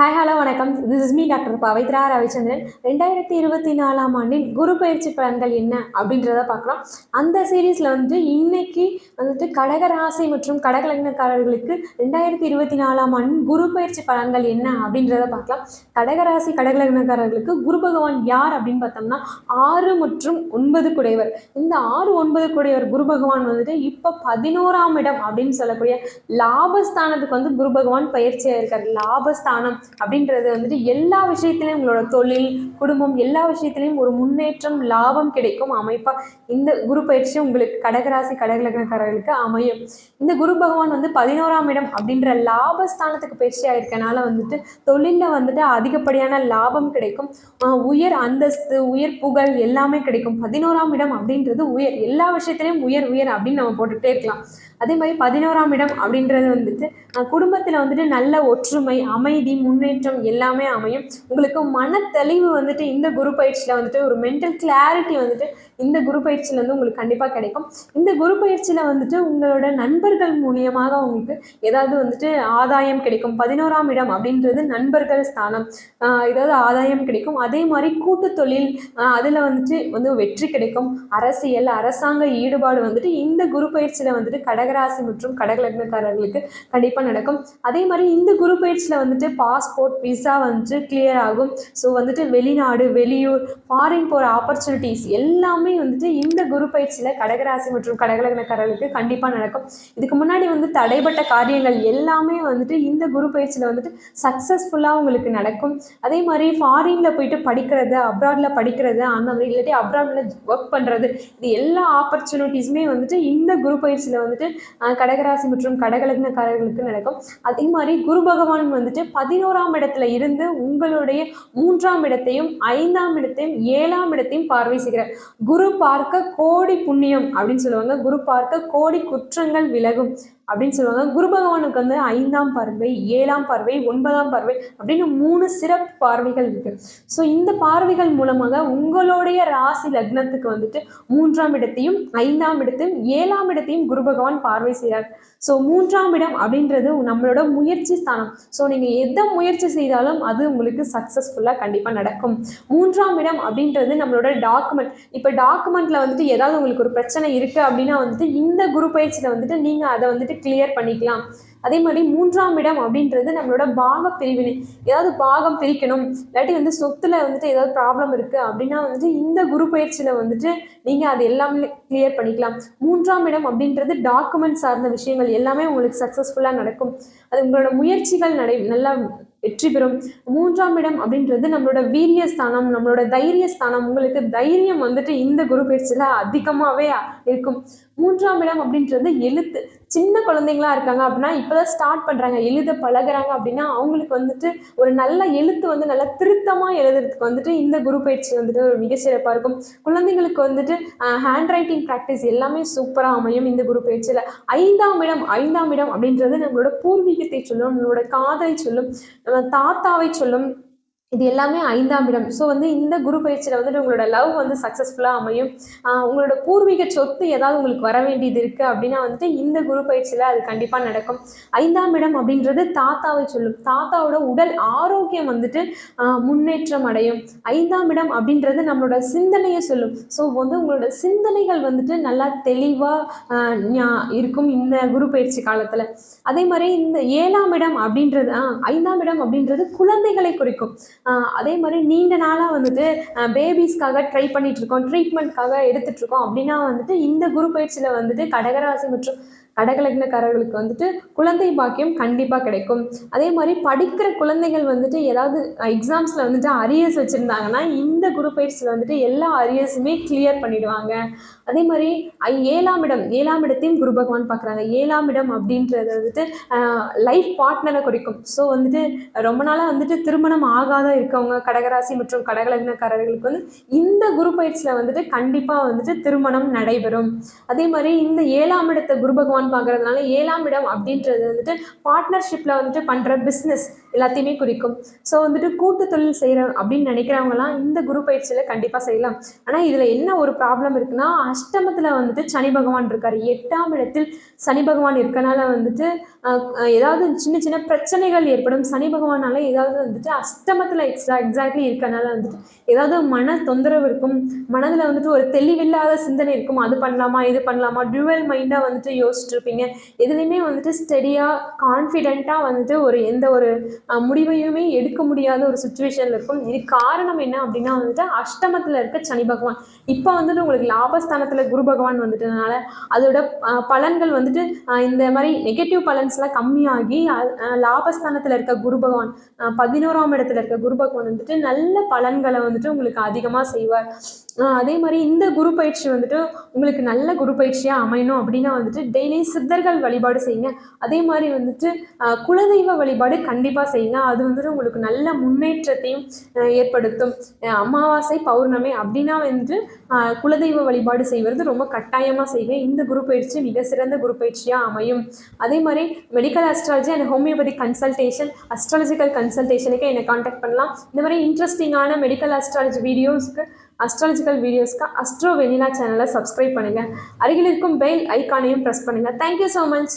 Hi hello வணக்கம். This is me doctor Pavithra Ravichandran. ரெண்டாயிரத்தி இருபத்தி நாலாம் ஆண்டின் குரு பயிற்சி பலன்கள் என்ன அப்படின்றத பார்க்கலாம். அந்த சீரீஸில் வந்துட்டு இன்னைக்கு வந்துட்டு கடக ராசி மற்றும் கடகலக்னக்காரர்களுக்கு ரெண்டாயிரத்தி இருபத்தி நாலாம் ஆண்டின் குரு பயிற்சி பலன்கள் என்ன அப்படின்றத பார்க்கலாம். கடக ராசி குரு பகவான் யார் அப்படின்னு பார்த்தோம்னா ஆறு மற்றும் ஒன்பது குடைவர் இந்த ஆறு ஒன்பது குடைவர் குரு பகவான் வந்துட்டு இப்போ பதினோராம் இடம் அப்படின்னு சொல்லக்கூடிய லாபஸ்தானத்துக்கு வந்து குரு பகவான் பயிற்சியாக இருக்கார். லாபஸ்தானம். அப்படின்றது வந்துட்டு எல்லா விஷயத்திலையும் உங்களோட தொழில் குடும்பம் எல்லா விஷயத்திலையும் ஒரு முன்னேற்றம் லாபம் கிடைக்கும். அமைப்பா இந்த குரு பயிற்சி உங்களுக்கு கடகராசி கடகலக்கணக்காரர்களுக்கு அமையும். இந்த குரு பகவான் வந்து பதினோராம் இடம் அப்படின்ற லாபஸ்தானத்துக்கு பயிற்சியாக இருக்கனால வந்துட்டு தொழிலில் வந்துட்டு அதிகப்படியான லாபம் கிடைக்கும். ஆஹ் உயர் அந்தஸ்து உயர் புகழ் எல்லாமே கிடைக்கும். பதினோராம் இடம் அப்படின்றது உயர். எல்லா விஷயத்திலையும் உயர் உயர் அப்படின்னு நம்ம போட்டுகிட்டே இருக்கலாம். அதே மாதிரி பதினோராம் இடம் அப்படின்றது வந்துட்டு குடும்பத்தில் வந்துட்டு நல்ல ஒற்றுமை அமைதி முன்னேற்றம் எல்லாமே அமையும். உங்களுக்கு மனத்தெளிவு வந்துட்டு இந்த குரு பயிற்சியில் வந்துட்டு ஒரு மென்டல் கிளாரிட்டி வந்துட்டு இந்த குரு பயிற்சியில் வந்து உங்களுக்கு கண்டிப்பாக கிடைக்கும். இந்த குரு பயிற்சியில் வந்துட்டு உங்களோட நண்பர்கள் மூலியமாக உங்களுக்கு ஏதாவது வந்துட்டு ஆதாயம் கிடைக்கும். பதினோராம் இடம் அப்படின்றது நண்பர்கள் ஸ்தானம். ஏதாவது ஆதாயம் கிடைக்கும். அதே மாதிரி கூட்டு தொழில் அதில் வந்துட்டு வந்து வெற்றி கிடைக்கும். அரசியல் அரசாங்க ஈடுபாடு வந்துட்டு இந்த குரு பயிற்சியில் வந்துட்டு கடகராசி மற்றும் கடகலக்னக்காரர்களுக்கு கண்டிப்பாக நடக்கும். அதே மாதிரி இந்த குரு பயிற்சியில் வந்துட்டு பாஸ்போர்ட் விசா வந்துட்டு கிளியர் ஆகும். ஸோ வந்துட்டு வெளிநாடு வெளியூர் ஃபாரின் போகிற ஆப்பர்ச்சுனிட்டிஸ் எல்லாமே வந்துட்டு இந்த குரு பயிற்சியில் கடகராசி மற்றும் கடகலக்னக்காரர்களுக்கு கண்டிப்பாக நடக்கும். இதுக்கு முன்னாடி வந்து தடைப்பட்ட காரியங்கள் எல்லாமே வந்துட்டு இந்த குரு பயிற்சியில் வந்துட்டு சக்ஸஸ்ஃபுல்லாக உங்களுக்கு நடக்கும். அதே மாதிரி ஃபாரினில் போயிட்டு படிக்கிறது அப்ராடில் படிக்கிறது அந்த மாதிரி இல்லாட்டி அப்ராடில் ஒர்க் பண்ணுறது இது எல்லா ஆப்பர்ச்சுனிட்டிஸுமே வந்துட்டு இந்த குரு பயிற்சியில் வந்துட்டு கடகராசி மற்றும் கடகலக்னக்காரர்களுக்கு நடக்கும். அதே மாதிரி குரு பகவான் வந்துட்டு பதினோராம் இடத்துல இருந்து உங்களுடைய மூன்றாம் இடத்தையும் ஐந்தாம் இடத்தையும் ஏழாம் இடத்தையும் பார்வை செய்கிறார் குரு பார்க்க கோடி புண்ணியம் அப்படின்னு சொல்லுவாங்க. குரு பார்க்க கோடி குற்றங்கள் விலகும். அப்படின்னு சொல்லுவாங்க. குரு பகவானுக்கு வந்து ஐந்தாம் பார்வை ஏழாம் பார்வை ஒன்பதாம் பார்வை அப்படின்னு மூணு சிறப்பு பார்வைகள் இருக்கு. ஸோ இந்த பார்வைகள் மூலமாக உங்களுடைய ராசி லக்னத்துக்கு வந்துட்டு மூன்றாம் இடத்தையும் ஐந்தாம் இடத்தையும் ஏழாம் இடத்தையும் குரு பகவான் பார்வை செய்கிறார் ஸோ மூன்றாம் இடம் அப்படின்றது நம்மளோட முயற்சி ஸ்தானம். ஸோ நீங்கள் எதை முயற்சி செய்தாலும் அது உங்களுக்கு சக்ஸஸ்ஃபுல்லாக கண்டிப்பாக நடக்கும். மூன்றாம் இடம் அப்படின்றது நம்மளோட டாக்குமெண்ட் இப்போ டாக்குமெண்ட்டில் வந்துட்டு ஏதாவது உங்களுக்கு ஒரு பிரச்சனை இருக்குது அப்படின்னா வந்துட்டு இந்த குரு பயிற்சியில் வந்துட்டு நீங்கள் அதை வந்துட்டு கிளியர் பண்ணிக்கலாம். அதே மாதிரி மூன்றாம் இடம் அப்படின்றது நம்மளோட பாக பிரிவினை. ஏதாவது பாகம் பிரிக்கணும். இல்லாட்டி வந்து சொத்துல வந்துட்டு ஏதாவது ப்ராப்ளம் இருக்குது அப்படின்னா வந்துட்டு இந்த குரு பயிற்சியில் வந்துட்டு நீங்கள் அது எல்லாமே கிளியர் பண்ணிக்கலாம். மூன்றாம் இடம் அப்படின்றது டாக்குமெண்ட் சார்ந்த விஷயங்கள் எல்லாமே உங்களுக்கு சக்ஸஸ்ஃபுல்லாக நடக்கும். அது உங்களோட முயற்சிகள் நடை நல்லா வெற்றி பெறும். மூன்றாம் இடம் அப்படின்றது நம்மளோட வீரிய ஸ்தானம் நம்மளோட தைரிய ஸ்தானம். உங்களுக்கு தைரியம் வந்துட்டு இந்த குரு பயிற்சியில் அதிகமாகவே இருக்கும். மூன்றாம் இடம் அப்படின்றது எழுத்து. சின்ன குழந்தைங்களா இருக்காங்க அப்படின்னா இப்போதான் ஸ்டார்ட் பண்ணுறாங்க எழுத பழகுறாங்க அப்படின்னா அவங்களுக்கு வந்துட்டு ஒரு நல்ல எழுத்து வந்து நல்லா திருத்தமாக எழுதுறதுக்கு வந்துட்டு இந்த குரு பயிற்சி வந்துட்டு ஒரு மிக சிறப்பாக இருக்கும். குழந்தைங்களுக்கு வந்துட்டு ஹேண்ட் ரைட்டிங் ப்ராக்டிஸ் எல்லாமே சூப்பராக அமையும் இந்த குரு பயிற்சியில். ஐந்தாம் இடம் ஐந்தாம் இடம் அப்படின்றது நம்மளோட பூர்வீகத்தை சொல்லும் நம்மளோட காதலை சொல்லும். நம்ம தாத்தாவை சொல்லும் இது எல்லாமே ஐந்தாம் இடம். ஸோ வந்து இந்த குரு பயிற்சியில் வந்துட்டு உங்களோட லவ் வந்து சக்ஸஸ்ஃபுல்லாக அமையும். உங்களோட பூர்வீக சொத்து ஏதாவது உங்களுக்கு வர வேண்டியது இருக்குது அப்படின்னா வந்துட்டு இந்த குரு பயிற்சியில் அது கண்டிப்பாக நடக்கும். ஐந்தாம் இடம் அப்படின்றது தாத்தாவை சொல்லும். தாத்தாவோட உடல் ஆரோக்கியம் வந்துட்டு ஆஹ் முன்னேற்றம் அடையும். ஐந்தாம் இடம் அப்படின்றது நம்மளோட சிந்தனையை சொல்லும். ஸோ வந்து உங்களோட சிந்தனைகள் வந்துட்டு நல்லா தெளிவாக இருக்கும் இந்த குரு பயிற்சி காலத்தில். அதே மாதிரி இந்த ஏழாம் இடம் அப்படின்றது ஐந்தாம் இடம் அப்படின்றது குழந்தைகளை குறிக்கும். அதே மாதிரி நீண்ட நாளாக வந்துட்டு பேபிஸ்க்காக ட்ரை பண்ணிட்டு இருக்கோம் ட்ரீட்மெண்ட்காக எடுத்துட்டு இருக்கோம் அப்படின்னா வந்துட்டு இந்த குரு பயிற்சியில் வந்துட்டு கடகராசி மற்றும் கடகலக்னக்காரர்களுக்கு வந்துட்டு குழந்தை பாக்கியம் கண்டிப்பாக கிடைக்கும். அதே மாதிரி படிக்கிற குழந்தைகள் வந்துட்டு ஏதாவது எக்ஸாம்ஸில் வந்துட்டு அரியர்ஸ் வச்சுருந்தாங்கன்னா இந்த குரு பயிற்சியில் வந்துட்டு எல்லா அரியர்ஸுமே கிளியர் பண்ணிடுவாங்க. அதே மாதிரி ஏழாம் இடம் ஏழாம் இடத்தையும் குரு பகவான் பார்க்குறாங்க ஏழாம் இடம் அப்படின்றது வந்துட்டு லைஃப் பார்ட்னரை குறிக்கும். ஸோ வந்துட்டு ரொம்ப நாளாக வந்துட்டு திருமணம் ஆகாத இருக்கவங்க கடகராசி மற்றும் கடகலக்னக்காரர்களுக்கு வந்து இந்த குரு பயிற்சியில் வந்துட்டு கண்டிப்பாக வந்துட்டு திருமணம் நடைபெறும். அதே மாதிரி இந்த ஏழாம் இடத்தை குரு பகவான் பார்க்கறதுனால ஏழாம் இடம் அப்படின்றது வந்துட்டு பார்ட்னர்ஷிப்பில் வந்துட்டு பண்ணுற பிஸ்னஸ் எல்லாத்தையுமே குறிக்கும். ஸோ வந்துட்டு கூட்டு தொழில் செய்கிறோம் அப்படின்னு நினைக்கிறவங்கலாம் இந்த குரு பயிற்சியில் கண்டிப்பாக செய்யலாம். ஆனால் இதில் என்ன ஒரு ப்ராப்ளம் இருக்குன்னா அஷ்டமத்தில் வந்துட்டு சனி பகவான் இருக்கார். எட்டாம் இடத்தில் சனி பகவான் இருக்கனால வந்துட்டு ஏதாவது சின்ன சின்ன பிரச்சனைகள் ஏற்படும். சனி பகவானால ஏதாவது வந்துட்டு அஷ்டமத்தில் எக்ஸா எக்ஸாக்ட்லி இருக்கனால வந்துட்டு ஏதாவது மன தொந்தரவு இருக்கும். மனதில் வந்துட்டு ஒரு தெளிவில்லாத சிந்தனை இருக்கும். அது பண்ணலாமா இது பண்ணலாமா? டியூவல் மைண்டாக வந்துட்டு யோசிச்சுட்டு இருப்பீங்க. எதுலேயுமே வந்துட்டு ஸ்டெடியாக கான்ஃபிடென்ட்டாக வந்துட்டு ஒரு எந்த ஒரு முடிவையுமே எடுக்க முடியாத ஒரு சுச்சுவேஷனில் இருக்கும். இது காரணம் என்ன அப்படின்னா வந்துட்டு அஷ்டமத்தில் இருக்க சனி பகவான். இப்போ வந்துட்டு உங்களுக்கு லாபஸ்தானத்தில் குரு பகவான் வந்துட்டதுனால அதோட பலன்கள் வந்துட்டு இந்த மாதிரி நெகட்டிவ் பலன்ஸ்லாம் கம்மியாகி அஹ், லாபஸ்தானத்தில் இருக்க குரு பகவான் அஹ், பதினோராம் இடத்துல இருக்க குரு பகவான் வந்துட்டு நல்ல பலன்களை வந்துட்டு உங்களுக்கு அதிகமாக செய்வார். அதே மாதிரி இந்த குரு பயிற்சி வந்துட்டு உங்களுக்கு நல்ல குரு பயிற்சியாக அமையணும் அப்படின்னா வந்துட்டு டெய்லி சித்தர்கள் வழிபாடு செய்யுங்க. அதே மாதிரி வந்துட்டு குலதெய்வ வழிபாடு கண்டிப்பாக செய்யுங்க அது வந்துட்டு உங்களுக்கு நல்ல முன்னேற்றத்தையும் ஏற்படுத்தும். அமாவாசை பௌர்ணமி அப்படின்னா வந்து குலதெய்வ வழிபாடு செய்வது ரொம்ப கட்டாயமாக செய்வேன். இந்த குரு பயிற்சி மிக சிறந்த குரு பயிற்சியாக அமையும். அதே மாதிரி medical astrology and homeopathy consultation astrological கன்சல்டேஷனுக்கு என்னை காண்டாக்ட் பண்ணலாம். இந்த மாதிரி இன்ட்ரெஸ்டிங்கான மெடிக்கல் அஸ்ட்ராலஜி வீடியோஸ்க்கு அஸ்ட்ராலஜிக்கல் வீடியோஸ்க்கு அஸ்ட்ரோ வெனிலா சேனலை சப்ஸ்கிரைப் பண்ணுங்கள் அருகில் இருக்கும் பெல் ஐக்கானையும் ப்ரெஸ் பண்ணுங்கள் தேங்க்யூ ஸோ மச்